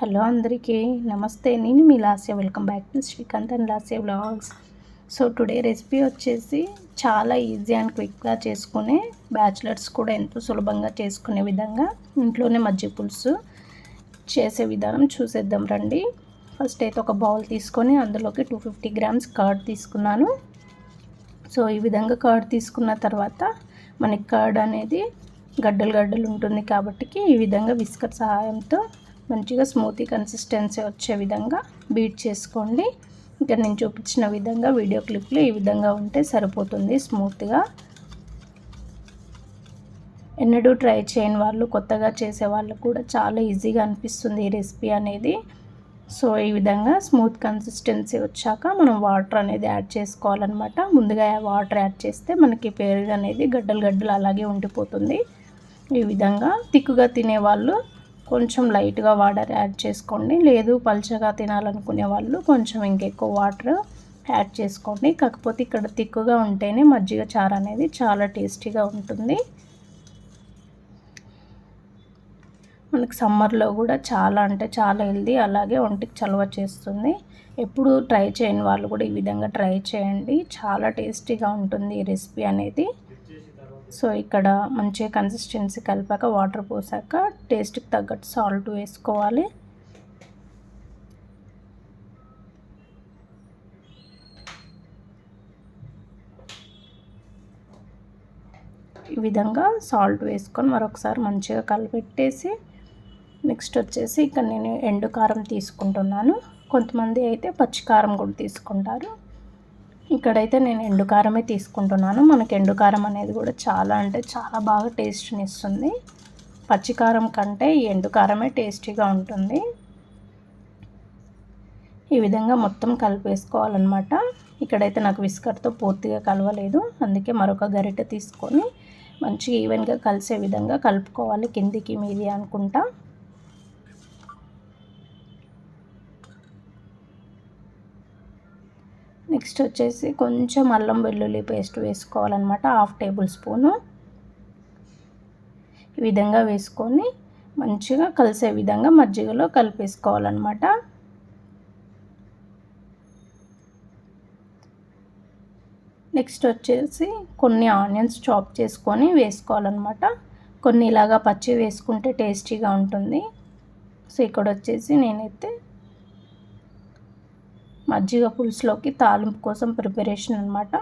Hello అందరికీ నమస్తే. నేను మీ Lasya. Welcome back to Srikanth and Lasya vlogs. So today recipe వచ్చేసి చాలా ఈజీ అండ్ క్విక్గా చేసుకునే బ్యాచిలర్స్ కూడా ఎంతో సులభంగా చేసుకునే విధంగా ఇంట్లోనే మజ్జిగ పులుసు చేసే విధానం చూసేద్దాం రండి. ఫస్ట్ అయితే ఒక బౌల్ తీసుకొని అందులోకి టూ ఫిఫ్టీ గ్రామ్స్ కర్డ్ తీసుకున్నాను. సో ఈ విధంగా కర్డ్ తీసుకున్న తర్వాత మనకి కర్డ్ అనేది గడ్డలు గడ్డలు ఉంటుంది కాబట్టి ఈ విధంగా విస్కర్ సహాయంతో మంచిగా స్మూతీ కన్సిస్టెన్సీ వచ్చే విధంగా బీట్ చేసుకోండి. ఇంకా నేను చూపించిన విధంగా వీడియో క్లిప్లు ఈ విధంగా ఉంటే సరిపోతుంది స్మూత్గా ఎన్నడూ ట్రై చేయని వాళ్ళు కొత్తగా చేసే వాళ్ళు కూడా చాలా ఈజీగా అనిపిస్తుంది ఈ రెసిపీ అనేది. సో ఈ విధంగా స్మూత్ కన్సిస్టెన్సీ వచ్చాక మనం వాటర్ అనేది యాడ్ చేసుకోవాలన్నమాట. ముందుగా వాటర్ యాడ్ చేస్తే మనకి పెరుగు అనేది గడ్డలు గడ్డలు అలాగే ఉండిపోతుంది. ఈ విధంగా తిక్కుగా తినేవాళ్ళు కొంచెం లైట్గా వాటర్ యాడ్ చేసుకోండి. లేదు పల్చగా తినాలనుకునే వాళ్ళు కొంచెం ఇంకెక్కువ వాటర్ యాడ్ చేసుకోండి. కాకపోతే ఇక్కడ తిక్కుగా ఉంటేనే మజ్జిగ చారు అనేది చాలా టేస్టీగా ఉంటుంది. మనకి సమ్మర్లో కూడా చాలా అంటే చాలా హెల్దీ అలాగే ఒంటికి చలవ చేస్తుంది. ఎప్పుడు ట్రై చేయని వాళ్ళు కూడా ఈ విధంగా ట్రై చేయండి. చాలా టేస్టీగా ఉంటుంది ఈ రెసిపీ అనేది. సో ఇక్కడ మంచిగా కన్సిస్టెన్సీ కలిపాక వాటర్ పోసాక టేస్ట్కి తగ్గట్టు సాల్ట్ వేసుకోవాలి. ఈ విధంగా సాల్ట్ వేసుకొని మరొకసారి మంచిగా కలిపెట్టేసి నెక్స్ట్ వచ్చేసి ఇక్కడ నేను ఎండు కారం తీసుకుంటున్నాను. కొంతమంది అయితే పచ్చి కారం కూడా తీసుకుంటారు. ఇక్కడైతే నేను ఎండుకారమే తీసుకుంటున్నాను. మనకి ఎండుకారం అనేది కూడా చాలా అంటే చాలా బాగా టేస్ట్ని ఇస్తుంది. పచ్చికారం కంటే ఈ ఎండుకారమే టేస్టీగా ఉంటుంది. ఈ విధంగా మొత్తం కలిపేసుకోవాలన్నమాట. ఇక్కడైతే నాకు విస్కర్తో పూర్తిగా కలవలేదు. అందుకే మరొక గరిటె తీసుకొని మంచి ఈవెన్గా కలిసే విధంగా కలుపుకోవాలి. కిందికి మీది అనుకుంటా. నెక్స్ట్ వచ్చేసి కొంచెం అల్లం వెల్లుల్లి పేస్ట్ వేసుకోవాలన్నమాట హాఫ్ టేబుల్ స్పూను. ఈ విధంగా వేసుకొని మంచిగా కలిసే విధంగా మజ్జిగలో కలిపేసుకోవాలన్నమాట. నెక్స్ట్ వచ్చేసి కొన్ని ఆనియన్స్ చాప్ చేసుకొని వేసుకోవాలన్నమాట. కొన్ని ఇలాగా పచ్చి వేసుకుంటే టేస్టీగా ఉంటుంది. సో ఇక్కడ వచ్చేసి నేనైతే మజ్జిగ పులుసులోకి తాలింపు కోసం ప్రిపరేషన్ అనమాట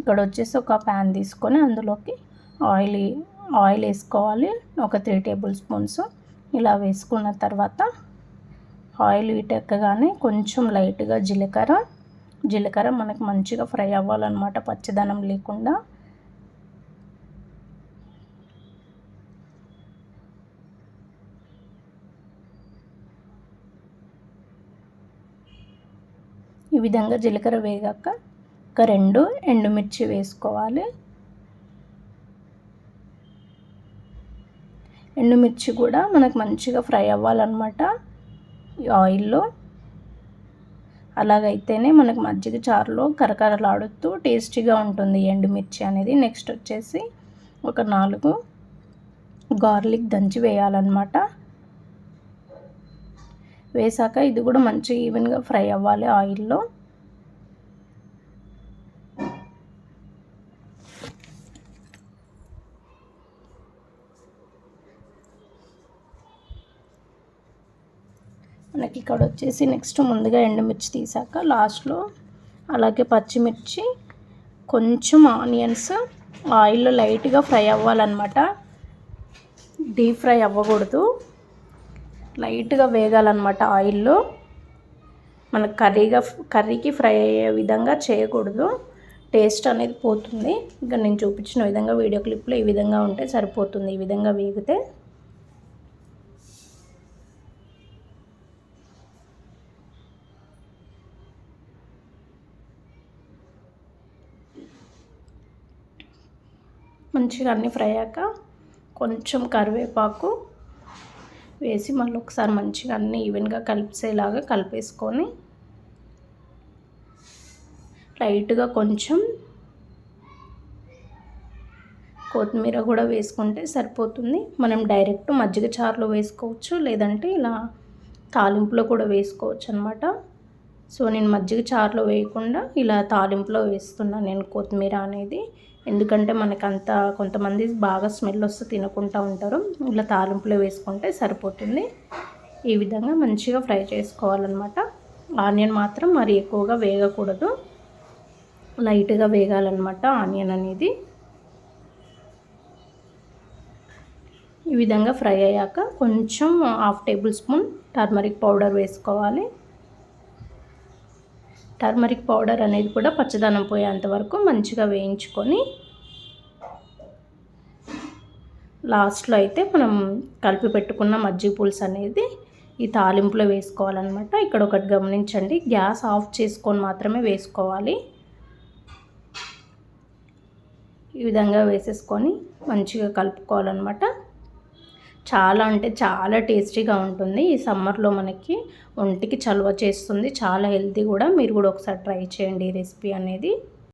ఇక్కడ వచ్చేసి ఒక ప్యాన్ తీసుకొని అందులోకి ఆయిల్ ఆయిల్ వేసుకోవాలి. ఒక త్రీ టేబుల్ స్పూన్స్ ఇలా వేసుకున్న తర్వాత ఆయిల్ వీటెక్కగానే కొంచెం లైట్గా జీలకర్ర. జీలకర్ర మనకు మంచిగా ఫ్రై అవ్వాలన్నమాట. పచ్చదనం లేకుండా ఈ విధంగా జీలకర్ర వేగాక ఒక రెండు ఎండుమిర్చి వేసుకోవాలి. ఎండుమిర్చి కూడా మనకు మంచిగా ఫ్రై అవ్వాలన్నమాట ఈ ఆయిల్లో. అలాగైతేనే మనకు మజ్జిగ చారులో కరకరలాడుతూ టేస్టీగా ఉంటుంది ఎండుమిర్చి అనేది. నెక్స్ట్ వచ్చేసి ఒక నాలుగు గార్లిక్ దంచి వేయాలన్నమాట. వేసాక ఇది కూడా మంచిగా ఈవెన్గా ఫ్రై అవ్వాలి ఆయిల్లో. మనకి ఇక్కడ వచ్చేసి నెక్స్ట్ ముందుగా ఎండుమిర్చి తీసాక లాస్ట్లో అలాగే పచ్చిమిర్చి కొంచెం ఆనియన్స్ ఆయిల్లో లైట్గా ఫ్రై అవ్వాలన్నమాట. డీప్ ఫ్రై అవ్వకూడదు. లైట్గా వేగాలన్నమాట ఆయిల్లో. మనకు కర్రీగా కర్రీకి ఫ్రై అయ్యే విధంగా చేయకూడదు. టేస్ట్ అనేది పోతుంది. ఇంకా నేను చూపించిన విధంగా వీడియో క్లిప్లో ఈ విధంగా ఉంటే సరిపోతుంది. ఈ విధంగా వేగితే. మంచిగా అన్నీ ఫ్రై అయ్యాక కొంచెం కరివేపాకు వేసి మళ్ళీ ఒకసారి మంచిగా అన్నీ ఈవెన్గా కలిపేలాగా కలిపేసుకొని లైట్గా కొంచెం కొత్తిమీర కూడా వేసుకుంటే సరిపోతుంది. మనం డైరెక్ట్ మజ్జిగ చారులో వేసుకోవచ్చు లేదంటే ఇలా తాలింపులో కూడా వేసుకోవచ్చు అనమాట సో నేను మజ్జిగ చారులో వేయకుండా ఇలా తాలింపులో వేస్తున్నాను నేను కొత్తిమీర అనేది. ఎందుకంటే మనకంత కొంతమంది బాగా స్మెల్ వస్తే తినకుండా ఉంటారు. ఇలా తాలింపులో వేసుకుంటే సరిపోతుంది. ఈ విధంగా మంచిగా ఫ్రై చేసుకోవాలన్నమాట. ఆనియన్ మాత్రం మరి ఎక్కువగా వేగకూడదు. లైట్గా వేగాలన్నమాట ఆనియన్ అనేది. ఈ విధంగా ఫ్రై అయ్యాక కొంచెం half tablespoon turmeric powder వేసుకోవాలి. టర్మరిక్ పౌడర్ అనేది కూడా పచ్చదనం పోయేంత వరకు మంచిగా వేయించుకొని లాస్ట్లో అయితే మనం కలిపి పెట్టుకున్న మజ్జిగ పులుసు అనేది ఈ తాలింపులో వేసుకోవాలన్నమాట. ఇక్కడ ఒకటి గమనించండి గ్యాస్ ఆఫ్ చేసుకొని మాత్రమే వేసుకోవాలి. ఈ విధంగా వేసేసుకొని మంచిగా కలుపుకోవాలన్నమాట. చాలా అంటే చాలా టేస్టీగా ఉంటుంది. ఈ సమ్మర్లో మనకి ఒంటికి చలువ చేస్తుంది. చాలా హెల్తీ కూడా. మీరు కూడా ఒకసారి ట్రై చేయండి ఈ రెసిపీ అనేది.